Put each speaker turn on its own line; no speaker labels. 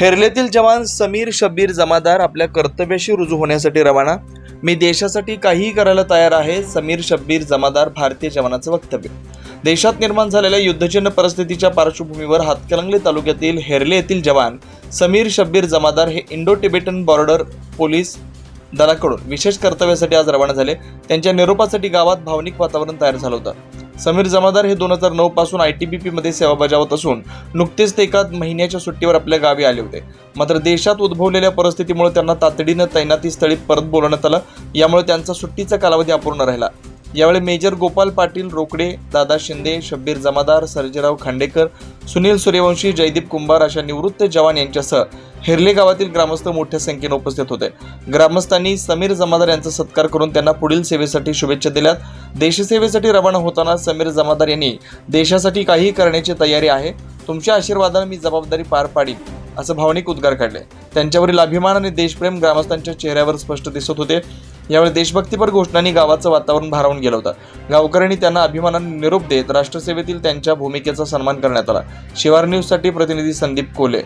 हेरलेतील जवान समीर शब्बीर जमादार आपल्या कर्तव्याशी रुजू होण्यासाठी रवाना. मी देशासाठी काहीही करायला तयार आहे समीर शब्बीर जमादार भारतीय जवानाचं वक्तव्य. देशात निर्माण झालेल्या युद्धजन्य परिस्थितीच्या पार्श्वभूमीवर हातकलंगले तालुक्यातील हेरले येथील जवान समीर शब्बीर जमादार हे इंडो टिबेटन बॉर्डर पोलीस दलाकडून विशेष कर्तव्यासाठी आज रवाना झाले. त्यांच्या निरोपासाठी गावात भावनिक वातावरण तयार झालं होतं. समीर जमादार हे दोन हजार नऊ पासून आय टी बी पीमध्ये सेवा बजावत असून नुकतेच ते एका महिन्याच्या सुट्टीवर आपल्या गावी आले होते. मात्र देशात उद्भवलेल्या परिस्थितीमुळे त्यांना तातडीनं तैनाती स्थळी परत बोलवण्यात आलं. यामुळे त्यांचा सुट्टीचा कालावधी अपूर्ण राहिला. यावेळी मेजर गोपाल पाटील रोकडे दादा शिंदे शब्बीर जमादार सर्जेराव खांडेकर सुनील सूर्यवंशी जयदीप कुंभार अशा निवृत्त जवान यांच्यासह हेरले गावातील ग्रामस्थ मोठ्या संख्येने उपस्थित होते. ग्रामस्थांनी समीर जमादार यांचा सत्कार करून त्यांना पुढील सेवेसाठी शुभेच्छा दिल्यात. देशसेवेसाठी रवाना होताना समीर जमादार यांनी देशासाठी काहीही करण्याची तयारी आहे. तुमच्या आशीर्वादाने मी जबाबदारी पार पाडीन. असं भावनिक उद्गार काढले. त्यांच्यावरील अभिमान आणि देशप्रेम ग्रामस्थांच्या चेहऱ्यावर स्पष्ट दिसत होते. यावेळी देशभक्तीपर घोषणांनी गावाचं वातावरण भारावून गेलं होतं. गावकऱ्यांनी त्यांना अभिमानाने निरोप देत राष्ट्रसेवेतील त्यांच्या भूमिकेचा सन्मान करण्यात आला. शिवार न्यूजसाठी प्रतिनिधी संदीप कोले.